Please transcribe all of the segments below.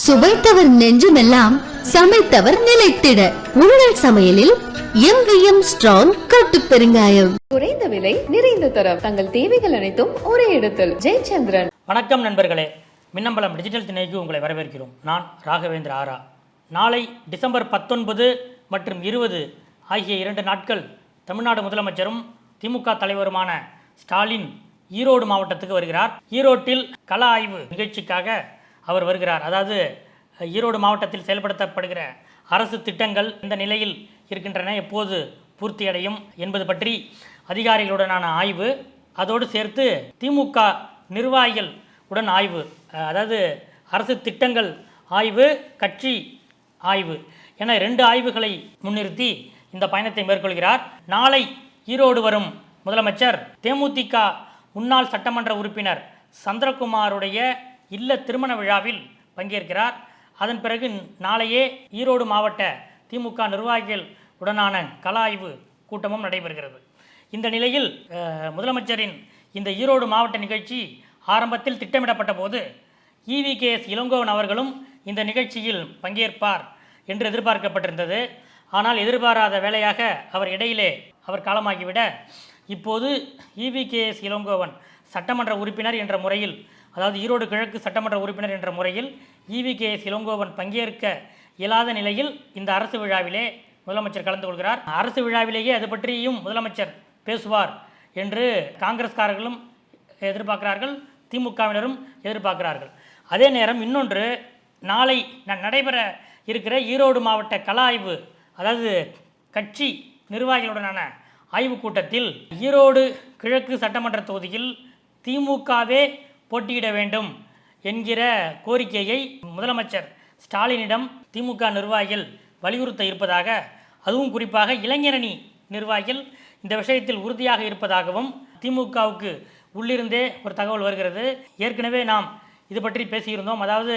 சுவைத்தவர் நெஞ்சுமெல்லாம் சமைத்தவர் நிலைத்திட. உங்கள் சமையலில் எங்கேயும் ஸ்ட்ராங் கட்டு பெருங்காயம். குறைந்த விலை நிறைந்த தரம். தங்கள் தேவைகள் அனைத்தும் ஒரே இடத்தில். ஜெயச்சந்திரன். வணக்கம் நண்பர்களே. மின்னம்பலம் டிஜிட்டல் திணைக்கு உங்களை வரவேற்கிறோம். நான் ராகவேந்திர ஆரா. நாளை டிசம்பர் பத்தொன்பது மற்றும் இருபது ஆகிய இரண்டு நாட்கள் தமிழ்நாடு முதலமைச்சரும் திமுக தலைவருமான ஸ்டாலின் ஈரோடு மாவட்டத்துக்கு வருகிறார். ஈரோட்டில் கள ஆய்வு நிகழ்ச்சிக்காக அவர் வருகிறார். அதாவது ஈரோடு மாவட்டத்தில் செயல்படுத்தப்படுகிற அரசு திட்டங்கள் இந்த நிலையில் இருக்கின்றன. எப்போது பூர்த்தியடையும் என்பது பற்றி அதிகாரிகளுடனான ஆய்வு அதோடு சேர்த்து திமுக நிர்வாகிகள் உடன் ஆய்வு அதாவது அரசு திட்டங்கள் ஆய்வு கட்சி ஆய்வு என ரெண்டு ஆய்வுகளை முன்னிறுத்தி இந்த பயணத்தை மேற்கொள்கிறார். நாளை ஈரோடு வரும் முதலமைச்சர் தேமுதிக முன்னாள் சட்டமன்ற உறுப்பினர் சந்திரகுமாருடைய இல்ல திருமண விழாவில் பங்கேற்கிறார். அதன் பிறகு நாளையே ஈரோடு மாவட்ட திமுக நிர்வாகிகள் உடனான கலாய்வு கூட்டமும் நடைபெறுகிறது. இந்த நிலையில் முதலமைச்சரின் இந்த ஈரோடு மாவட்ட நிகழ்ச்சி ஆரம்பத்தில் திட்டமிடப்பட்ட போது இவிகேஎஸ் இளங்கோவன் அவர்களும் இந்த நிகழ்ச்சியில் பங்கேற்பார் என்று எதிர்பார்க்கப்பட்டிருந்தது. ஆனால் எதிர்பாராத வேலையாக அவர் இடையிலே அவர் காலமாகிவிட இப்போது இவிகேஎஸ் இளங்கோவன் சட்டமன்ற உறுப்பினர் என்ற முறையில் அதாவது ஈரோடு கிழக்கு சட்டமன்ற உறுப்பினர் என்ற முறையில் இவிகேஎஸ் இளங்கோவன் பங்கேற்க இயலாத நிலையில் இந்த அரசு விழாவிலே முதலமைச்சர் கலந்து கொள்கிறார். அரசு விழாவிலேயே அது பற்றியும் முதலமைச்சர் பேசுவார் என்று காங்கிரஸ்காரர்களும் எதிர்பார்க்கிறார்கள் திமுகவினரும் எதிர்பார்க்கிறார்கள். அதே நேரம் இன்னொன்று நாளை நடைபெற இருக்கிற ஈரோடு மாவட்ட கள ஆய்வு அதாவது கட்சி நிர்வாகிகளுடனான ஆய்வுக் கூட்டத்தில் ஈரோடு கிழக்கு சட்டமன்ற தொகுதியில் திமுகவே போட்டியிட வேண்டும் என்கிற கோரிக்கையை முதலமைச்சர் ஸ்டாலினிடம் திமுக நிர்வாகிகள் வலியுறுத்த இருப்பதாக அதுவும் குறிப்பாக இளைஞரணி நிர்வாகிகள் இந்த விஷயத்தில் உறுதியாக இருப்பதாகவும் திமுகவுக்கு உள்ளிருந்தே ஒரு தகவல் வருகிறது. ஏற்கனவே நாம் இது பற்றி பேசியிருந்தோம். அதாவது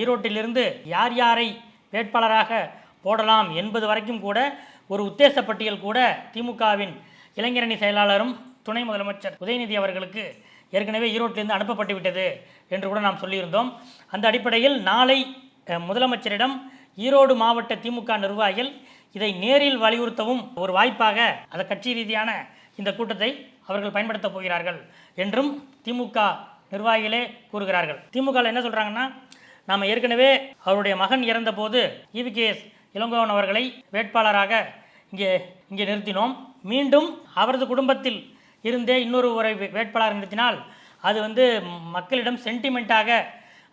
ஈரோட்டிலிருந்து யார் யாரை வேட்பாளராக போடலாம் என்பது வரைக்கும் கூட ஒரு உத்தேச பட்டியல் கூட திமுகவின் இளைஞரணி செயலாளரும் துணை முதலமைச்சர் உதயநிதி அவர்களுக்கு ஏற்கனவே ஈரோட்டிலிருந்து அனுப்பப்பட்டு விட்டது என்று கூட நாம் சொல்லியிருந்தோம். அந்த அடிப்படையில் நாளை முதலமைச்சரிடம் ஈரோடு மாவட்ட திமுக நிர்வாகிகள் இதை நேரில் வலியுறுத்தவும் ஒரு வாய்ப்பாக அந்த கட்சி ரீதியான இந்த கூட்டத்தை அவர்கள் பயன்படுத்தப் போகிறார்கள் என்றும் திமுக நிர்வாகிகளே கூறுகிறார்கள். திமுகவில் என்ன சொல்கிறாங்கன்னா நாம் ஏற்கனவே அவருடைய மகன் இறந்தபோது இவிகேஎஸ் இளங்கோவன் அவர்களை வேட்பாளராக இங்கே இங்கே நிறுத்தினோம். மீண்டும் அவரது குடும்பத்தில் இருந்தே இன்னொரு ஒரு வே- வேட்பாளர் நிறுத்தினால் அது வந்து மக்களிடம் சென்டிமெண்ட்டாக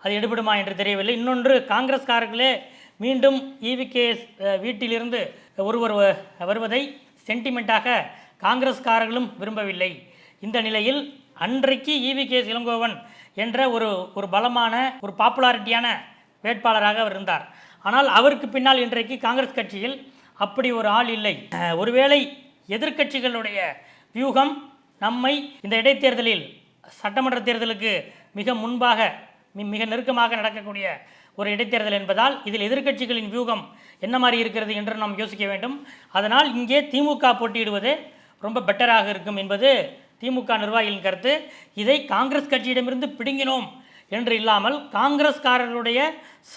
அது எடுபடுமா என்று தெரியவில்லை. இன்னொன்று காங்கிரஸ்காரர்களே மீண்டும் இவிகே வீட்டிலிருந்து ஒருவர் வ- வருவதை சென்டிமெண்ட்டாக காங்கிரஸ்காரர்களும் விரும்பவில்லை. இந்த நிலையில் அன்றைக்கு இவிகேஎஸ் இளங்கோவன் என்ற ஒரு ஒரு பலமான ஒரு பாப்புலாரிட்டியான வேட்பாளராக அவர் இருந்தார். ஆனால் அவருக்கு பின்னால் இன்றைக்கு காங்கிரஸ் கட்சியில் அப்படி ஒரு ஆள் இல்லை. ஒருவேளை எதிர்க்கட்சிகளுடைய வியூகம் நம்மை இந்த இடைத்தேர்தலில் சட்டமன்ற தேர்தலுக்கு மிக முன்பாக மிக நெருக்கமாக நடக்கக்கூடிய ஒரு இடைத்தேர்தல் என்பதால் இதில் எதிர்க்கட்சிகளின் வியூகம் என்ன மாதிரி இருக்கிறது என்று நாம் யோசிக்க வேண்டும். அதனால் இங்கே திமுக போட்டியிடுவது ரொம்ப பெட்டராக இருக்கும் என்பது திமுக நிர்வாகிகளின் கருத்து. இதை காங்கிரஸ் கட்சியிடமிருந்து பிடுங்கினோம் என்று இல்லாமல் காங்கிரஸ்காரர்களுடைய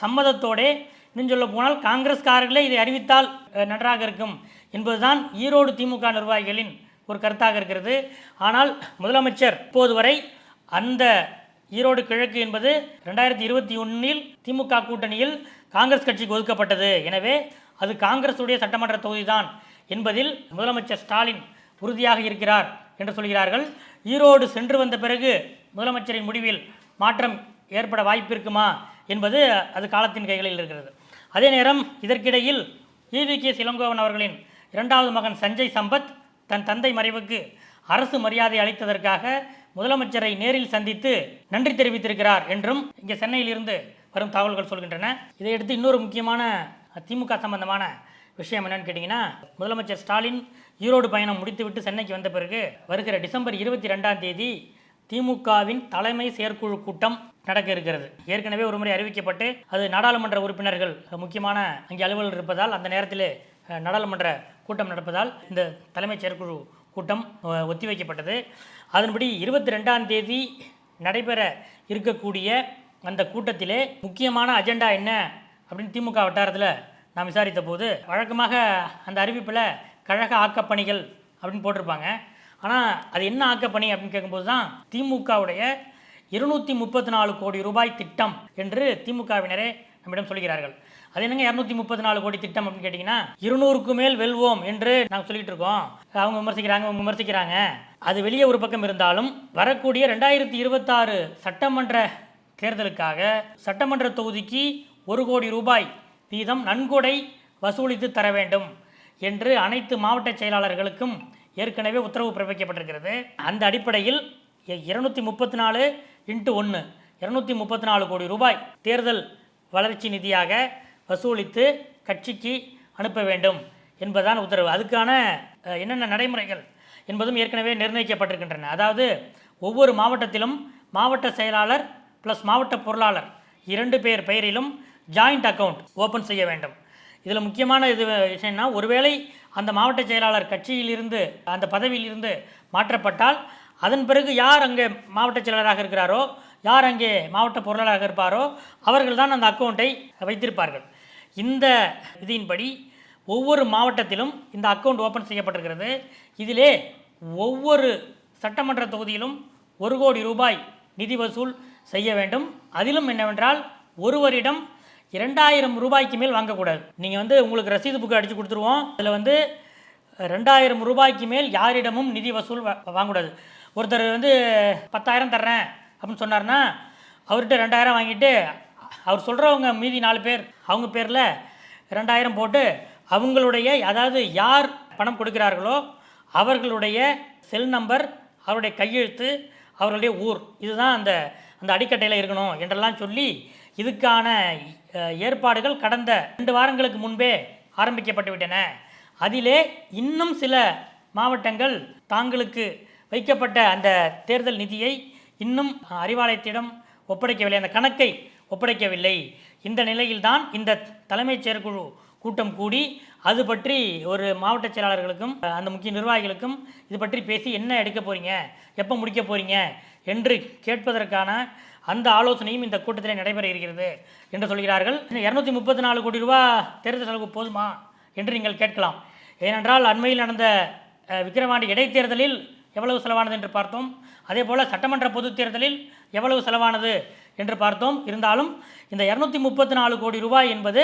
சம்மதத்தோடே இன்னும் சொல்ல போனால் காங்கிரஸ்காரர்களே இதை அறிவித்தால் நன்றாக இருக்கும் என்பதுதான் ஈரோடு திமுக நிர்வாகிகளின் ஒரு கருத்தாக இருக்கிறது. ஆனால் முதலமைச்சர் இப்போது வரை அந்த ஈரோடு கிழக்கு என்பது ரெண்டாயிரத்தி இருபத்தி ஒன்றில் திமுக கூட்டணியில் காங்கிரஸ் கட்சிக்கு ஒதுக்கப்பட்டது. எனவே அது காங்கிரஸுடைய சட்டமன்ற தொகுதிதான் என்பதில் முதலமைச்சர் ஸ்டாலின் உறுதியாக இருக்கிறார் என்று சொல்கிறார்கள். ஈரோடு சென்று வந்த பிறகு முதலமைச்சரின் முடிவில் மாற்றம் ஏற்பட வாய்ப்பு இருக்குமா என்பது அது காலத்தின் கைகளில் இருக்கிறது. அதே நேரம் இதற்கிடையில் இவி இளங்கோவன் அவர்களின் இரண்டாவது மகன் சஞ்சய் சம்பத் தன் தந்தை மறைவுக்கு அரசு மரியாதை அளித்ததற்காக முதலமைச்சரை நேரில் சந்தித்து நன்றி தெரிவித்திருக்கிறார் என்றும் இங்கே சென்னையில் இருந்து வரும் தகவல்கள் சொல்கின்றன. இதையடுத்து இன்னொரு முக்கியமான திமுக சம்பந்தமான விஷயம் என்னன்னு கேட்டிங்கன்னா முதலமைச்சர் ஸ்டாலின் ஈரோடு பயணம் முடித்துவிட்டு சென்னைக்கு வந்த பிறகு வருகிற டிசம்பர் இருபத்தி ரெண்டாம் தேதி திமுகவின் தலைமை செயற்குழு கூட்டம் நடக்க இருக்கிறது. ஏற்கனவே ஒருமுறை அறிவிக்கப்பட்டு அது நாடாளுமன்ற உறுப்பினர்கள் முக்கியமான அங்கே அலுவலர் இருப்பதால் அந்த நேரத்தில் நாடாளுமன்ற கூட்டம் நடப்பதால் இந்த தலைமைச் செயற்குழு கூட்டம் ஒத்திவைக்கப்பட்டது. அதன்படி இருபத்தி ரெண்டாம் தேதி நடைபெற இருக்கக்கூடிய அந்த கூட்டத்திலே முக்கியமான அஜெண்டா என்ன அப்படின்னு திமுக வட்டாரத்தில் நான் விசாரித்த போது வழக்கமாக அந்த அறிவிப்பில் கழக ஆக்கப்பணிகள் அப்படின்னு போட்டிருப்பாங்க. ஆனால் அது என்ன ஆக்கப்பணி அப்படின்னு கேட்கும்போது தான் திமுகவுடைய இருநூற்றி முப்பத்தி நாலு கோடி ரூபாய் திட்டம் என்று திமுகவினரே நம்மிடம் சொல்கிறார்கள். அது என்னங்க இரநூத்தி முப்பத்தி நாலு கோடி திட்டம் அப்படின்னு கேட்டிங்கன்னா இருநூறுக்கு மேல் வெல்வோம் என்று நாங்கள் சொல்லிட்டு இருக்கோம். அவங்க விமர்சிக்கிறாங்க அவங்க விமர்சிக்கிறாங்க. அது வெளியே ஒரு பக்கம் இருந்தாலும் வரக்கூடிய ரெண்டாயிரத்தி இருபத்தாறு சட்டமன்ற தேர்தலுக்காக சட்டமன்ற தொகுதிக்கு ஒரு கோடி ரூபாய் வீதம் நன்கொடை வசூலித்து தர வேண்டும் என்று அனைத்து மாவட்ட செயலாளர்களுக்கும் ஏற்கனவே உத்தரவு பிறப்பிக்கப்பட்டிருக்கிறது. அந்த அடிப்படையில் இருநூத்தி முப்பத்தி நாலு இன்ட்டு ஒன்று இருநூத்தி முப்பத்தி நாலு கோடி ரூபாய் தேர்தல் வளர்ச்சி நிதியாக வசூலித்து கட்சிக்கு அனுப்ப வேண்டும் என்பதுதான் உத்தரவு. அதுக்கான என்னென்ன நடைமுறைகள் என்பதும் ஏற்கனவே நிர்ணயிக்கப்பட்டிருக்கின்றன. அதாவது ஒவ்வொரு மாவட்டத்திலும் மாவட்ட செயலாளர் ப்ளஸ் மாவட்ட பொருளாளர் இரண்டு பேர் பெயரிலும் ஜாயிண்ட் அக்கவுண்ட் ஓப்பன் செய்ய வேண்டும். இதில் முக்கியமான இது விஷயம்னா ஒருவேளை அந்த மாவட்ட செயலாளர் கட்சியிலிருந்து அந்த பதவியிலிருந்து மாற்றப்பட்டால் அதன் பிறகு யார் அங்கே மாவட்ட செயலாளராக இருக்கிறாரோ யார் அங்கே மாவட்ட பொருளாளராக இருப்பாரோ அவர்கள் தான் அந்த அக்கௌண்ட்டை வைத்திருப்பார்கள். இந்த விதியின்படி ஒவ்வொரு மாவட்டத்திலும் இந்த அக்கௌண்ட் ஓப்பன் செய்யப்பட்டிருக்கிறது. இதிலே ஒவ்வொரு சட்டமன்ற தொகுதியிலும் ஒரு கோடி ரூபாய் நிதி வசூல் செய்ய வேண்டும். அதிலும் என்னவென்றால் ஒருவரிடம் இரண்டாயிரம் ரூபாய்க்கு மேல் வாங்கக்கூடாது. நீங்கள் வந்து உங்களுக்கு ரசீது புக்கு அடித்து கொடுத்துருவோம். அதில் வந்து ரெண்டாயிரம் ரூபாய்க்கு மேல் யாரிடமும் நிதி வசூல் வாங்கக்கூடாது. ஒருத்தர் வந்து பத்தாயிரம் தர்றேன் அப்படின்னு சொன்னார்னா அவர்கிட்ட ரெண்டாயிரம் வாங்கிட்டு அவர் சொல்கிறவங்க மீதி நாலு பேர் அவங்க பேரில் ரெண்டாயிரம் போட்டு அவங்களுடைய அதாவது யார் பணம் கொடுக்கிறார்களோ அவர்களுடைய செல் நம்பர் அவருடைய கையெழுத்து அவர்களுடைய ஊர். இதுதான் அந்த அந்த அடிக்கட்டையில் இருக்கணும் என்றெல்லாம் சொல்லி இதுக்கான ஏற்பாடுகள் கடந்த ரெண்டு வாரங்களுக்கு முன்பே ஆரம்பிக்கப்பட்டு விட்டன. அதிலே இன்னும் சில மாவட்டங்கள் தாங்களுக்கு வைக்கப்பட்ட அந்த தேர்தல் நிதியை இன்னும் அறிவாலயத்திடம் ஒப்படைக்கவில்லை. அந்த கணக்கை ஒப்படைக்கவில்லை. இந்த நிலையில்தான் இந்த தலைமைச் செயற்குழு கூட்டம் கூடி அது பற்றி ஒரு மாவட்ட செயலாளர்களுக்கும் அந்த முக்கிய நிர்வாகிகளுக்கும் இது பற்றி பேசி என்ன எடுக்க போகிறீங்க எப்போ முடிக்க போகிறீங்க என்று கேட்பதற்கான அந்த ஆலோசனையும் இந்த கூட்டத்தில் நடைபெற இருக்கிறது என்று சொல்கிறார்கள். இரநூத்தி முப்பத்தி நாலு கோடி ரூபா தேர்தல் செலவு போதுமா என்று நீங்கள் கேட்கலாம். ஏனென்றால் அண்மையில் நடந்த விக்கிரவாண்டி இடைத்தேர்தலில் எவ்வளவு செலவானது என்று பார்த்தோம். அதே போல் சட்டமன்ற பொதுத் தேர்தலில் எவ்வளவு செலவானது என்று பார்த்தோம். இருந்தாலும் இந்த இரநூத்தி முப்பத்தி நாலு கோடி ரூபாய் என்பது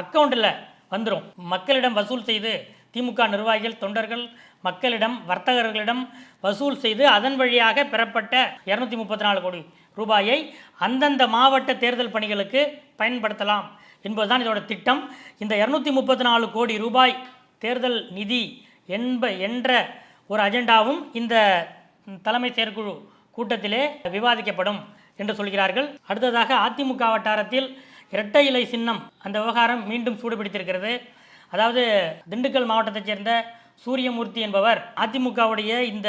அக்கௌண்ட்டில் வந்துடும் மக்களிடம் வசூல் செய்து திமுக நிர்வாகிகள் தொண்டர்கள் மக்களிடம் வர்த்தகர்களிடம் வசூல் செய்து அதன் வழியாக பெறப்பட்ட இரநூத்தி முப்பத்தி நாலு கோடி ரூபாயை அந்தந்த மாவட்ட தேர்தல் பணிகளுக்கு பயன்படுத்தலாம் என்பதுதான் இதோட திட்டம். இந்த இரநூத்தி முப்பத்தி நாலு கோடி ரூபாய் தேர்தல் நிதி என்ப என்ற ஒரு அஜெண்டாவும் இந்த தலைமை செயற்குழு கூட்டத்திலே விவாதிக்கப்படும். என்று சொல்கிறார்கள். அடுத்ததாக அதிமுக வட்டாரத்தில் இரட்டை இலை சின்னம் அந்த விவகாரம் மீண்டும் சூடுபிடித்திருக்கிறது. அதாவது திண்டுக்கல் மாவட்டத்தைச் சேர்ந்த சூரியமூர்த்தி என்பவர் அதிமுகவுடைய இந்த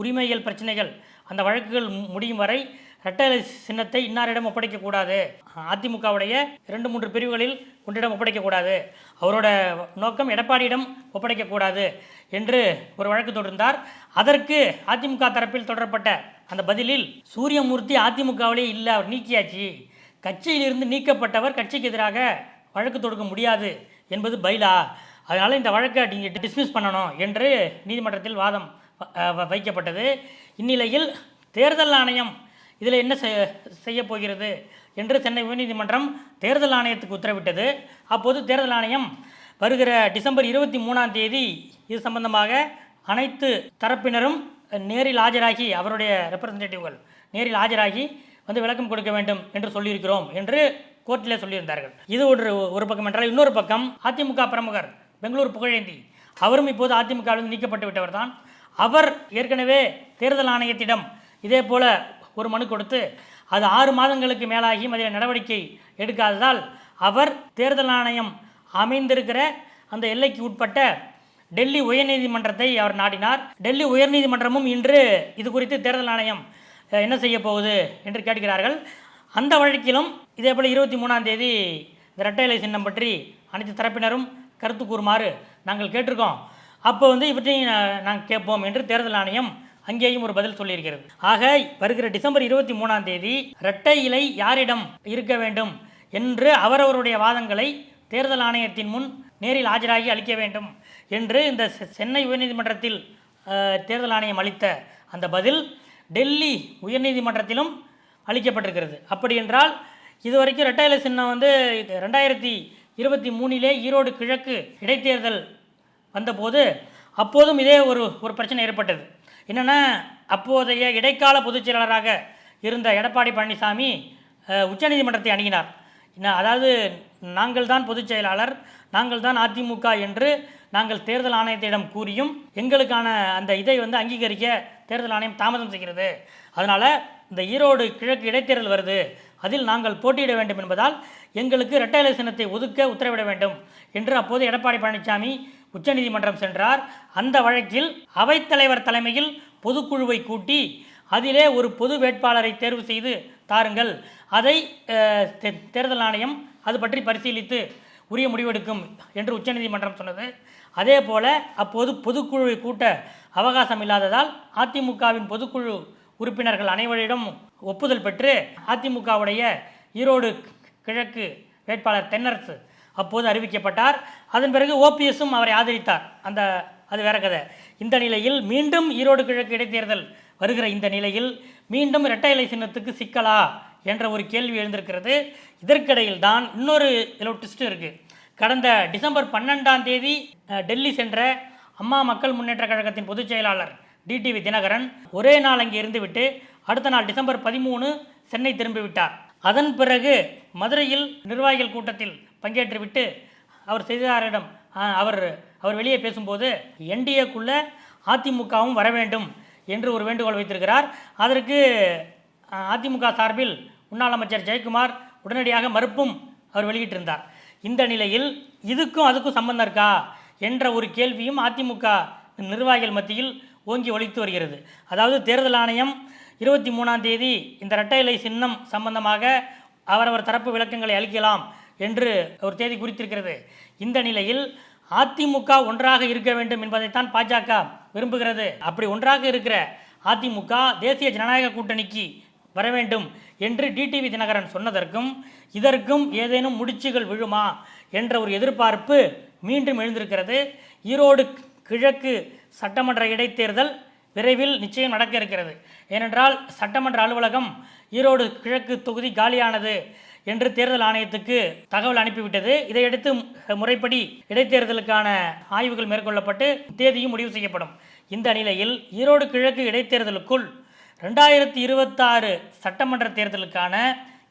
உரிமைகள் பிரச்சனைகள் அந்த வழக்குகள் முடியும் வரை இரட்டை சின்னத்தை இன்னாரிடம் ஒப்படைக்கக்கூடாது. அதிமுகவுடைய இரண்டு மூன்று பிரிவுகளில் ஒன்றிடம் ஒப்படைக்கக்கூடாது. அவரோட நோக்கம் எடப்பாடியிடம் ஒப்படைக்கக்கூடாது என்று ஒரு வழக்கு தொடர்ந்தார் அதற்கு அதிமுக தரப்பில் தொடரப்பட்ட அந்த பதிலில் சூரியமூர்த்தி அதிமுகவிலே இல்லை அவர் நீக்கியாச்சு. கட்சியிலிருந்து நீக்கப்பட்டவர் கட்சிக்கு எதிராக வழக்கு தொடுக்க முடியாது என்பது பைலா. அதனால் இந்த வழக்கை நீங்கள் டிஸ்மிஸ் பண்ணணும் என்று நீதிமன்றத்தில் வாதம் வ- வைக்கப்பட்டது. இந்நிலையில் தேர்தல் ஆணையம் இதில் என்ன செய்ய போகிறது என்று சென்னை உயர்நீதிமன்றம் தேர்தல் ஆணையத்துக்கு உத்தரவிட்டது. அப்போது தேர்தல் ஆணையம் வருகிற டிசம்பர் இருபத்தி மூணாம் தேதி இது சம்பந்தமாக அனைத்து தரப்பினரும் நேரில் ஆஜராகி அவருடைய ரெப்ரசன்டேட்டிவ்கள் நேரில் ஆஜராகி வந்து விளக்கம் கொடுக்க வேண்டும் என்று சொல்லியிருக்கிறோம் என்று கோர்ட்டிலே சொல்லியிருந்தார்கள். இது ஒரு ஒரு பக்கம் என்றால் இன்னொரு பக்கம் அதிமுக பிரமுகர் பெங்களூர் புகழேந்தி அவரும் இப்போது அதிமுகவிலிருந்து நீக்கப்பட்டு விட்டவர் தான். அவர் ஏற்கனவே தேர்தல் ஆணையத்திடம் இதே போல ஒரு மனு கொடுத்து அது ஆறு மாதங்களுக்கு மேலாகியும் அதில் நடவடிக்கை எடுக்காததால் அவர் தேர்தல் ஆணையம் அமைந்திருக்கிற அந்த எல்லைக்கு உட்பட்ட டெல்லி உயர்நீதிமன்றத்தை அவர் நாடினார். டெல்லி உயர்நீதிமன்றமும் இன்று இது குறித்து தேர்தல் ஆணையம் என்ன செய்ய போகுது என்று கேட்கிறார்கள். அந்த வழக்கிலும் இதே போல் இருபத்தி மூணாம் தேதி இந்த இரட்டை இலை சின்னம் பற்றி அனைத்து தரப்பினரும் கருத்து கூறுமாறு நாங்கள் கேட்டிருக்கோம். அப்போ வந்து இவற்றையும் நாங்கள் கேட்போம் என்று தேர்தல் ஆணையம் அங்கேயும் ஒரு பதில் சொல்லியிருக்கிறது. ஆக வருகிற டிசம்பர் இருபத்தி மூணாம் தேதி இரட்டை இலை யாரிடம் இருக்க வேண்டும் என்று அவரவருடைய வாதங்களை தேர்தல் ஆணையத்தின் முன் நேரில் ஆஜராகி அளிக்க வேண்டும் என்று இந்த செ- சென்னை உயர்நீதிமன்றத்தில் தேர்தல் ஆணையம் அளித்த அந்த பதில் டெல்லி உயர்நீதிமன்றத்திலும் அளிக்கப்பட்டிருக்கிறது. அப்படி என்றால் இதுவரைக்கும் இரட்டை இலை சின்னம் வந்து ரெண்டாயிரத்தி இருபத்தி மூணிலே ஈரோடு கிழக்கு இடைத்தேர்தல் வந்தபோது அப்போதும் இதே ஒரு ஒரு பிரச்சனை ஏற்பட்டது. என்னென்னா அப்போதைய இடைக்கால பொதுச் செயலாளராக இருந்த எடப்பாடி பழனிசாமி உச்சநீதிமன்றத்தை அணுகினார். என்ன- அதாவது நாங்கள் தான் பொதுச் செயலாளர் நாங்கள் தான் அதிமுக என்று நாங்கள் தேர்தல் ஆணையத்திடம் கூறியும் எங்களுக்கான அந்த இதை வந்து அங்கீகரிக்க தேர்தல் ஆணையம் தாமதம் செய்கிறது. அதனால் இந்த ஈரோடு கிழக்கு இடைத்தேர்தல் வருது. அதில் நாங்கள் போட்டியிட வேண்டும் என்பதால் எங்களுக்கு இரட்டை இலை சின்னத்தை ஒதுக்க உத்தரவிட வேண்டும் என்று அப்போது எடப்பாடி பழனிசாமி உச்சநீதிமன்றம் சென்றார். அந்த வழக்கில் அவைத்தலைவர் தலைமையில் பொதுக்குழுவை கூட்டி அதிலே ஒரு பொது வேட்பாளரை தேர்வு செய்து தாருங்கள். அதை தே- தேர்தல் ஆணையம் அது பற்றி பரிசீலித்து உரிய முடிவெடுக்கும் என்று உச்சநீதிமன்றம் சொன்னது. அதே போல அப்போது பொதுக்குழுவை கூட்ட அவகாசம் இல்லாததால் அதிமுகவின் பொதுக்குழு உறுப்பினர்கள் அனைவரிடம் ஒப்புதல் பெற்று அதிமுகவுடைய ஈரோடு கிழக்கு வேட்பாளர் தென்னரசு அப்போது அறிவிக்கப்பட்டார். அதன் பிறகு ஓபிஎஸும் அவரை ஆதரித்தார். அந்த அது வேற கதை. இந்த நிலையில் மீண்டும் ஈரோடு கிழக்கு இடைத்தேர்தல் வருகிற இந்த நிலையில் மீண்டும் இரட்டை இலை சின்னத்துக்கு சிக்கலா என்ற ஒரு கேள்வி எழுந்திருக்கிறது. இதற்கிடையில் தான் இன்னொரு இதில் இருக்குது கடந்த டிசம்பர் பன்னெண்டாம் தேதி டெல்லி சென்ற அம்மா மக்கள் முன்னேற்ற கழகத்தின் பொதுச் செயலாளர் டிடிவி தினகரன் ஒரே நாள் அங்கே இருந்துவிட்டு அடுத்த நாள் டிசம்பர் பதிமூணு சென்னை திரும்பிவிட்டார். அதன் பிறகு மதுரையில் நிர்வாகிகள் கூட்டத்தில் பங்கேற்றுவிட்டு அவர் செய்தியாளரிடம் அவர் அவர் வெளியே பேசும்போது என்டிஏக்குள்ள அதிமுகவும் வர வேண்டும் என்று ஒரு வேண்டுகோள் வைத்திருக்கிறார். அதற்கு அதிமுக சார்பில் முன்னாள் அமைச்சர் ஜெயக்குமார் உடனடியாக மறுப்பும் அவர் வெளியிட்டிருந்தார். இந்த நிலையில் இதுக்கும் அதுக்கும் சம்பந்தம் இருக்கா என்ற ஒரு கேள்வியும் அதிமுக நிர்வாகிகள் மத்தியில் ஓங்கி ஒழித்து வருகிறது. அதாவது தேர்தல் ஆணையம் இருபத்தி மூணாம் தேதி இந்த இரட்டை இலை சின்னம் சம்பந்தமாக அவரவர் தரப்பு விளக்கங்களை அளிக்கலாம் என்று ஒரு தேதி குறித்திருக்கிறது. இந்த நிலையில் அதிமுக ஒன்றாக இருக்க வேண்டும் என்பதைத்தான் பாஜக விரும்புகிறது. அப்படி ஒன்றாக இருக்கிற அதிமுக தேசிய ஜனநாயக கூட்டணிக்கு வர வேண்டும் என்று டிடிவி தினகரன் சொன்னதற்கும் இதற்கும் ஏதேனும் முடிச்சுகள் விழுமா என்ற ஒரு எதிர்பார்ப்பு மீண்டும் எழுந்திருக்கிறது. ஈரோடு கிழக்கு சட்டமன்ற இடைத்தேர்தல் விரைவில் நிச்சயம் நடக்க இருக்கிறது. ஏனென்றால் சட்டமன்ற அலுவலகம் ஈரோடு கிழக்கு தொகுதி காலியானது என்று தேர்தல் ஆணையத்துக்கு தகவல் அனுப்பிவிட்டது. இதையடுத்து முறைப்படி இடைத்தேர்தலுக்கான ஆய்வுகள் மேற்கொள்ளப்பட்டு தேதியும் முடிவு செய்யப்படும். இந்த நிலையில் ஈரோடு கிழக்கு இடைத்தேர்தலுக்குள் ரெண்டாயிரத்தி இருபத்தாறு சட்டமன்ற தேர்தலுக்கான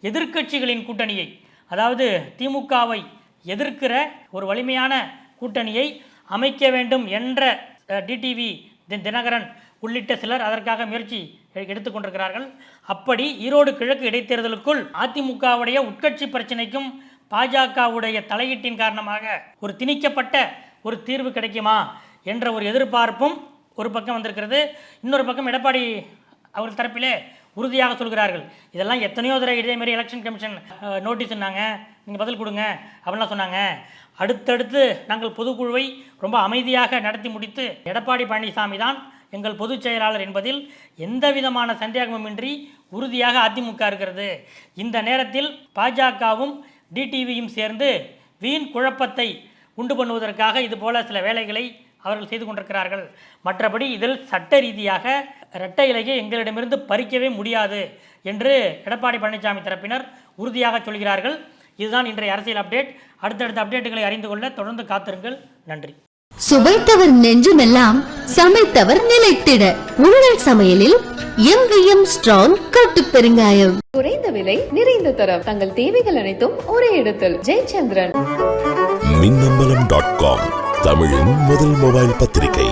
எதிர்க்கட்சிகளின் கூட்டணியை அதாவது திமுகவை எதிர்க்கிற ஒரு வலிமையான கூட்டணியை அமைக்க வேண்டும் என்ற டிடிவி தினகரன் உள்ளிட்ட சிலர் அதற்காக முயற்சி எடுத்துக்கொண்டிருக்கிறார்கள். அப்படி ஈரோடு கிழக்கு இடைத்தேர்தலுக்குள் அதிமுகவுடைய உட்கட்சி பிரச்சனைக்கும் பாஜகவுடைய தலையீட்டின் காரணமாக ஒரு திணிக்கப்பட்ட ஒரு தீர்வு கிடைக்குமா என்ற ஒரு எதிர்பார்ப்பும் ஒரு பக்கம் வந்திருக்கிறது. இன்னொரு பக்கம் எடப்பாடி அவர் தரப்பிலே உறுதியாக சொல்கிறார்கள். இதெல்லாம் எத்தனையோ தடவை இதேமாரி எலெக்ஷன் கமிஷன் நோட்டீஸ் சொன்னாங்க. நீங்கள் பதில் கொடுங்க அப்படிலாம் சொன்னாங்க. அடுத்தடுத்து நாங்கள் பொதுக்குழுவை ரொம்ப அமைதியாக நடத்தி முடித்து எடப்பாடி பழனிசாமி தான் எங்கள் பொதுச் செயலாளர் என்பதில் எந்த விதமான சந்தேகமுமின்றி உறுதியாக அதிமுக இருக்கிறது. இந்த நேரத்தில் பாஜகவும் டிடிவியும் சேர்ந்து வீண் குழப்பத்தை உண்டு பண்ணுவதற்காக இதுபோல சில வேலைகளை அவர்கள் செய்து கொண்டிருக்கிறார்கள். மற்றபடி இதில் சட்ட ரீதியாக இரட்டை இலையை எங்களிடமிருந்து பறிக்கவே முடியாது என்று எடப்பாடி பழனிசாமி தரப்பினர் உறுதியாக சொல்கிறார்கள். இதுதான் இன்றைய அரசியல் அப்டேட். அடுத்தடுத்த அப்டேட்டுகளை அறிந்து கொள்ள தொடர்ந்து காத்திருங்கள். நன்றி. சுவைத்தவர் நெஞ்சுமெல்லாம் சமைத்தவர் நிலைத்திட. உங்கள் சமையலில் எங்கேயும் ஸ்ட்ராங் கட்டு பெருங்காயம். குறைந்த விலை நிறைந்த தரம். தங்கள் தேவைகள் அனைத்தும் ஒரே இடத்தில். ஜெயச்சந்திரன். மின்னம்பலம் டாட் காம் தமிழின் முதல் மொபைல் பத்திரிகை.